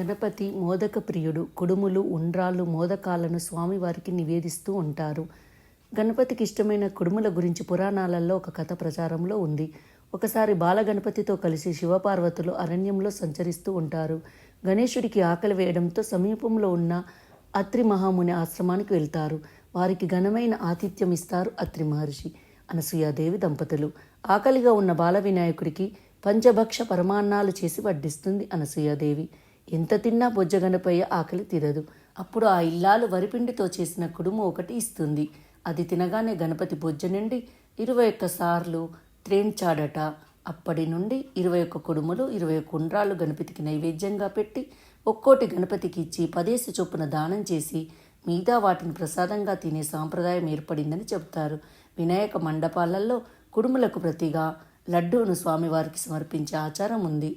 గణపతి మోదక ప్రియుడు కుడుములు ఉండ్రాళ్ళు మోదకాలను స్వామివారికి నివేదిస్తూ ఉంటారు. గణపతికి ఇష్టమైన కుడుముల గురించి పురాణాలలో ఒక కథ ప్రచారంలో ఉంది. ఒకసారి బాలగణపతితో కలిసి శివపార్వతులు అరణ్యంలో సంచరిస్తూ ఉంటారు. గణేశుడికి ఆకలి వేయడంతో సమీపంలో ఉన్న అత్రి మహాముని ఆశ్రమానికి వెళ్తారు. వారికి ఘనమైన ఆతిథ్యం ఇస్తారు అత్రి మహర్షి అనసూయాదేవి దంపతులు. ఆకలిగా ఉన్న బాల వినాయకుడికి పంచభక్ష పరమాన్నాలు చేసి వడ్డిస్తుంది అనసూయాదేవి. ఎంత తిన్నా బొజ్జ గణపయ్య ఆకలి తీరదు. అప్పుడు ఆ ఇల్లాలు వరిపిండితో చేసిన కుడుము ఒకటి ఇస్తుంది. అది తినగానే గణపతి బొజ్జ నుండి ఇరవై ఒక్క సార్లు త్రేంచాడట. అప్పటి నుండి ఇరవై ఒక్క కుడుములు ఇరవై ఒక్క ఉండ్రాళ్ళు గణపతికి నైవేద్యంగా పెట్టి ఒక్కోటి గణపతికి ఇచ్చి పదేసి చొప్పున దానం చేసి మిగతా వాటిని ప్రసాదంగా తినే సాంప్రదాయం ఏర్పడిందని చెబుతారు. వినాయక మండపాలలో కుడుములకు ప్రతిగా లడ్డూను స్వామివారికి సమర్పించే ఆచారం ఉంది.